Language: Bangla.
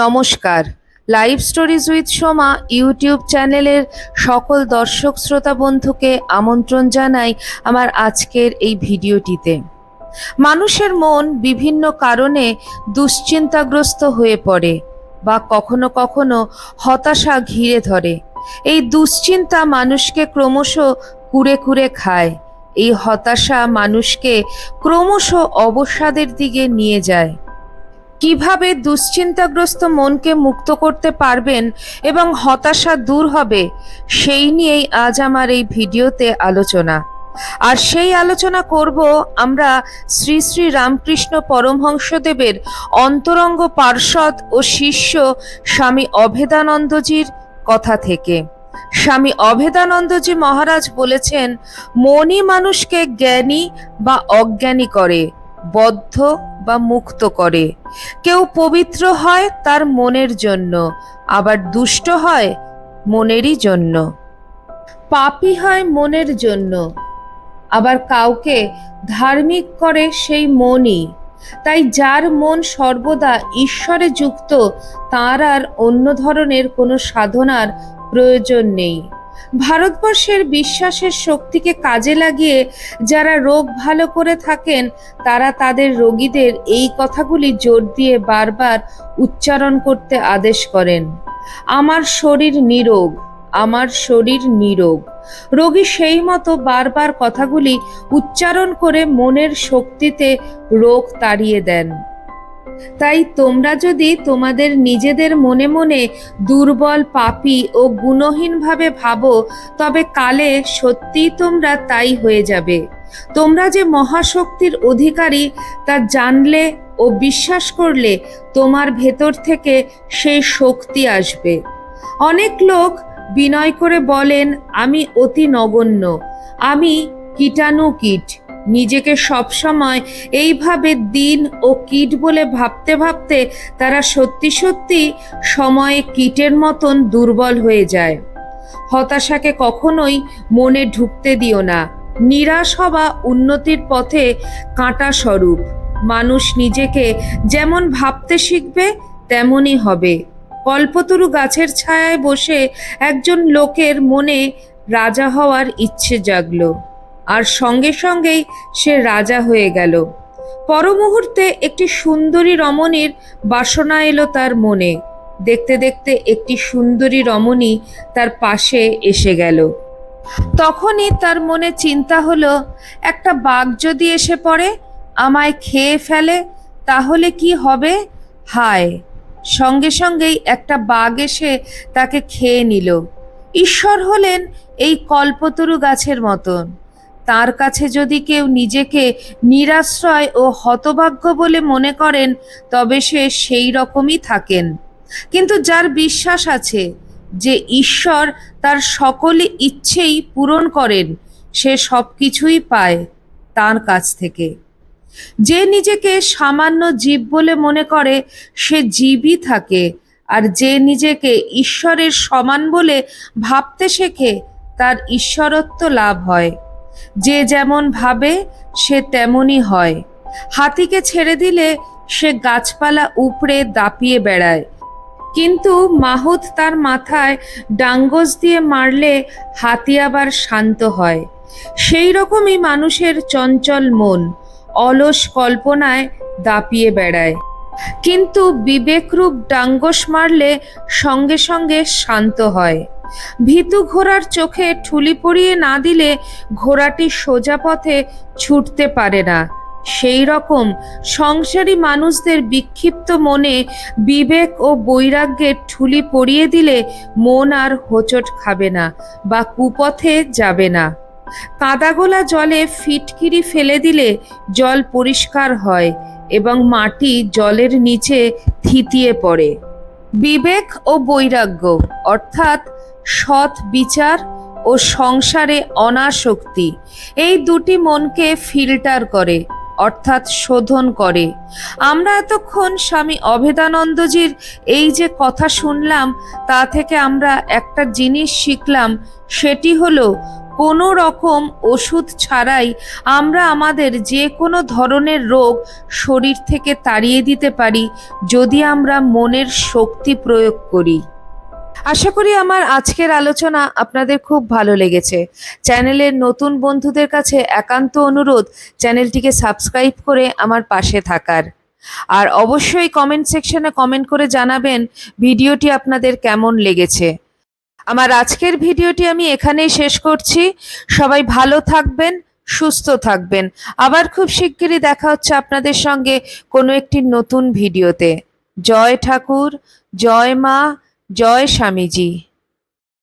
নমস্কার। Live stories with Soma YouTube চ্যানেলের সকল দর্শক, শ্রোতা, বন্ধুকে আমন্ত্রণ জানাই আমার আজকের এই ভিডিওটিতে। মানুষের মন বিভিন্ন কারণে দুশ্চিন্তাগ্রস্ত হয়ে পড়ে বা কখনো কখনো হতাশা ঘিরে ধরে। এই দুশ্চিন্তা মানুষকে ক্রমশ কুড়ে কুড়ে খায়। এই হতাশা মানুষকে ক্রমশ অবসাদের দিকে নিয়ে যায়। কীভাবে দুশ্চিন্তাগ্রস্ত মনকে মুক্ত করতে পারবেন এবং হতাশা দূর হবে, সেই নিয়েই আজ আমার এই ভিডিওতে আলোচনা। আর সেই আলোচনা করব আমরা শ্রী শ্রী রামকৃষ্ণ পরমহংসদেবের অন্তরঙ্গ পার্ষদ ও শিষ্য স্বামী অভেদানন্দজির কথা থেকে। স্বামী অভেদানন্দজি মহারাজ বলেছেন মনই মানুষকে জ্ঞানী বা অজ্ঞানী করে, বদ্ধ বা মুক্ত করে। কেউ পবিত্র হয় তার মনের জন্য, আবার দুষ্ট হয় মনেরই জন্য। পাপী হয় মনের জন্য, আবার কাউকে ধার্মিক করে সেই মনই। তাই যার মন সর্বদা ঈশ্বরে যুক্ত, তার আর অন্য ধরনের কোনো সাধনার প্রয়োজন নেই। ভারতবর্ষের বিশ্বাসের শক্তিকে কাজে লাগিয়ে যারা রোগ ভালো করে থাকেন, তারা তাদের রোগীদের এই কথাগুলি জোর দিয়ে বারবার উচ্চারণ করতে আদেশ করেন। আমার শরীর নিরোগ, আমার শরীর নিরোগ। রোগী সেই মতো বারবার কথাগুলি উচ্চারণ করে মনের শক্তিতে রোগ তাড়িয়ে দেন। তাই তোমরা যদি তোমাদের নিজেদের মনে মনে দুর্বল, পাপী ও গুণহীনভাবে ভাবো, তবে কালে সত্যিই তোমরা তাই হয়ে যাবে। তোমরা যে মহাশক্তির অধিকারী, তা জানলে ও বিশ্বাস করলে তোমার ভেতর থেকে সেই শক্তি আসবে। অনেক লোক বিনয় করে বলেন, আমি অতি নগণ্য। আমি কীটাণু কীট নিজেকে সবসময় এইভাবে দিন ও কীট বলে ভাবতে ভাবতে তারা সত্যি সত্যি সময়ে কীটের মতন দুর্বল হয়ে যায়। হতাশাকে কখনোই মনে ঢুকতে দিও না। নিরাশ হওয়া উন্নতির পথে কাঁটা স্বরূপ। মানুষ নিজেকে যেমন ভাবতে শিখবে, তেমনই হবে। কল্পতরু গাছের ছায়ায় বসে একজন লোকের মনে রাজা হওয়ার ইচ্ছে জাগলো। আর সঙ্গে সঙ্গেই সে রাজা হয়ে গেল। পরমুহূর্তে একটি সুন্দরী রমণীর বাসনা এলো তার মনে। দেখতে দেখতে একটি সুন্দরী রমণী তার পাশে এসে গেল। তখনই তার মনে চিন্তা হলো, একটা বাঘ যদি এসে পড়ে, আমায় খেয়ে ফেলে, তাহলে কি হবে? হায়! সঙ্গে সঙ্গেই একটা বাঘ এসে তাকে খেয়ে নিল। ঈশ্বর হলেন এই কল্পতরু গাছের মতন। তার কাছে যদি কেউ নিজেকে নিরাশ্রয় ও হতভাগ্য বলে মনে করেন, তবে সে সেই রকমই থাকেন। কিন্তু যার বিশ্বাস আছে যে ঈশ্বর তার সকল ইচ্ছেই পূরণ করেন, সে সব কিছুই পায় তার কাছ থেকে। যে নিজেকে সামান্য জীব বলে মনে করে, সে জীবই থাকে, আর যে নিজেকে ঈশ্বরের সমান বলে ভাবতে শেখে, তার ঈশ্বরত্ব লাভ হয়। যে যেমন ভাবে, সে তেমনই হয়। হাতিকে ছেড়ে দিলে সে গাছপালা উপড়ে দাপিয়ে বেড়ায়। কিন্তু মাহুত তার মাথায় ডাঙ্গস দিয়ে মারলে হাতি আবার শান্ত হয়। সেই রকমই মানুষের চঞ্চল মন অলস কল্পনায় দাপিয়ে বেড়ায়। কিন্তু বিবেকরূপ ডাঙ্গস মারলে সঙ্গে সঙ্গে শান্ত হয়। ভীতু ঘোড়ার চোখে ঠুলি পরিয়ে না দিলে ঘোড়াটি সোজা পথে ছুটতে পারে না। সেই রকম সংসারী মানুষদের বিক্ষিপ্ত মনে বিবেক ও বৈরাগ্যের ঠুলি পরিয়ে দিলে মন আর হোঁচট খাবে না বা কুপথে যাবে না। কাদাগোলা জলে ফিটকিরি ফেলে দিলে জল পরিষ্কার হয় এবং মাটি জলের নিচে থিতিয়ে পড়ে। বিবেক ও বৈরাগ্য, অর্থাৎ সৎ বিচার ও সংসারে অনাসক্তি, এই দুটি মনকে ফিল্টার করে, অর্থাৎ শোধন করে। আমরা এতক্ষণ স্বামী অভেদানন্দজির এই যে কথা শুনলাম, তা থেকে আমরা একটা জিনিস শিখলাম, সেটি হলো কোনো রকম ওষুধ ছাড়াই আমরা আমাদের যে কোনো ধরনের রোগ শরীর থেকে তাড়িয়ে দিতে পারি যদি আমরা মনের শক্তি প্রয়োগ করি। আশা করি আমার আজকের আলোচনা আপনাদের খুব ভালো লেগেছে। চ্যানেলের নতুন বন্ধুদের কাছে একান্ত অনুরোধ চ্যানেলটিকে সাবস্ক্রাইব করে আমার পাশে থাকার। আর অবশ্যই কমেন্ট সেকশনে কমেন্ট করে জানাবেন ভিডিওটি আপনাদের কেমন লেগেছে। আমার আজকের ভিডিওটি আমি এখানেই শেষ করছি। সবাই ভালো থাকবেন, সুস্থ থাকবেন। আবার খুব শিগগিরই দেখা হচ্ছে আপনাদের সঙ্গে কোনো একটি নতুন ভিডিওতে। জয় ঠাকুর, জয় মা, জয় স্বামীজি।